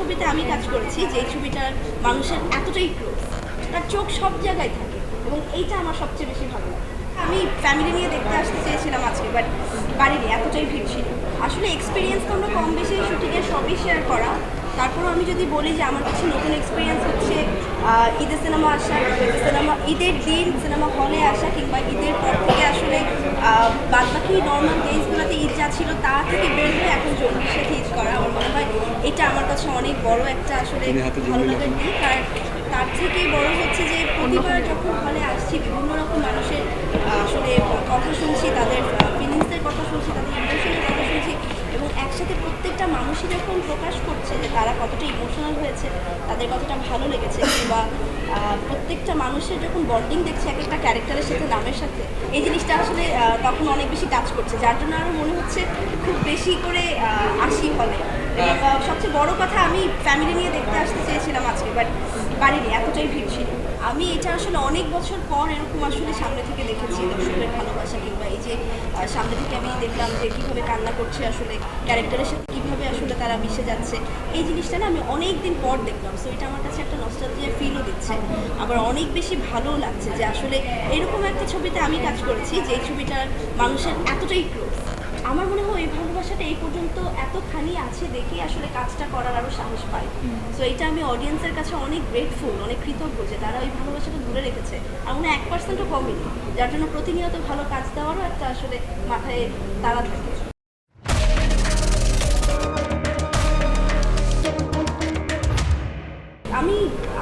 ছবিতে আমি কাজ করেছি যে ছবিটার মানুষের এতটাই ক্লোজ তার চোখ সব জায়গায় থাকে এবং এইটা আমার সবচেয়ে বেশি ভালো লাগে। আমি ফ্যামিলি নিয়ে দেখতে আসতে চেয়েছিলাম আজকে বাট পারিনি এতটাই ভিড় ছিল। আসলে এক্সপিরিয়েন্স তো আমরা কম বেশি শুটিংয়ে সবই শেয়ার করা। তারপর আমি যদি বলি যে আমার কাছে নতুন এক্সপিরিয়েন্স হচ্ছে ঈদের সিনেমা আসা সিনেমা ঈদের দিন সিনেমা হলে আসা কিংবা ঈদের পর থেকে আসলে বাদ বাকি নর্মাল ডেজগুলোতে ঈদ যা ছিল তা থেকে বের হয়ে এখন জঙ্গির সাথে ঈদ করা। আমার মনে হয় এটা আমার কাছে অনেক বড় একটা আসলে ভালো লাগার দিক আর তার থেকে বড় হচ্ছে যে প্রতিবার যখন হলে আসছি বিভিন্ন রকম মানুষের আসলে কথা শুনছি তাদের ফিলিংসের কথা শুনছি তাদের ইমোশনের কথা শুনছি এবং একসাথে প্রত্যেকটা মানুষই যখন প্রকাশ করছে যে তারা কতটা ইমোশনাল হয়েছে, তাদের কতটা ভালো লেগেছে, কিংবা প্রত্যেকটা মানুষের যখন বন্ডিং দেখছে এক একটা ক্যারেক্টারের সাথে, নামের সাথে, এই জিনিসটা আসলে তখন অনেক বেশি কাজ করছে। যার জন্য আরও মনে হচ্ছে খুব বেশি করে আসি হলে সবচেয়ে বড় কথা, আমি ফ্যামিলি নিয়ে দেখতে আসতে চেয়েছিলাম আজকে বাট পারিনি, এতটাই ভিড় ছিল। আমি এটা আসলে অনেক বছর পর এরকম আসলে সামনে থেকে দেখেছি দর্শকের ভালোবাসা, কিংবা এই যে আহ, সামনে থেকে আমি দেখলাম যে কীভাবে কান্না করছে আসলে ক্যারেক্টারের সাথে কীভাবে আসলে তারা মিশে যাচ্ছে। এই জিনিসটা না আমি অনেক দিন পর দেখলাম। সো এটা আমার কাছে একটা নস্টালজিয়া ফিলও দিচ্ছে। আবার অনেক বেশি ভালোও লাগছে যে আসলে এরকম একটা ছবিতে আমি কাজ করেছি যে এই ছবিটার মানুষের এতটাই ক্লোজ আমার মনে হয় ভালোবাসাটা এই পর্যন্ত এতখানি আছে দেখে আসলে কাজটা করার আরও সাহস পাই। সো এটা আমি অডিয়েন্সের কাছে অনেক গ্রেটফুল অনেক কৃতজ্ঞ যে তারা ওই ভালোবাসাটা ধরে রেখেছে। আর মনে এক পার্সেন্টও কমেনি। যার জন্য প্রতিনিয়ত ভালো কাজ দেওয়ারও একটা আসলে মাথায় তারা থাকে।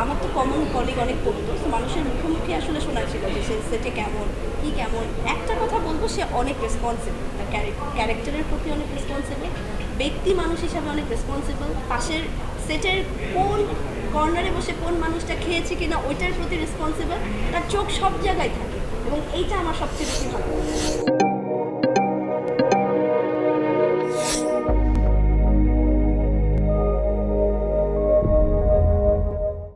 আমার তো কমন কলিগ অনেক পড়তো তো মানুষের মুখোমুখি আসলে শোনা ছিল যে সে সেটে কেমন, কী কেমন। একটা কথা বলব, সে অনেক রেসপন্সিবল ক্যারেক্টারের প্রতি অনেক রেসপন্সিবল ব্যক্তি মানুষ হিসাবে অনেক রেসপন্সিবল পাশের সেটের কোন কর্নারে বসে কোন মানুষটা খেয়েছে কিনা, ওইটার প্রতি রেসপন্সিবল তার চোখ সব জায়গায় থাকে এবং এইটা আমার সবচেয়ে বেশি ভালো।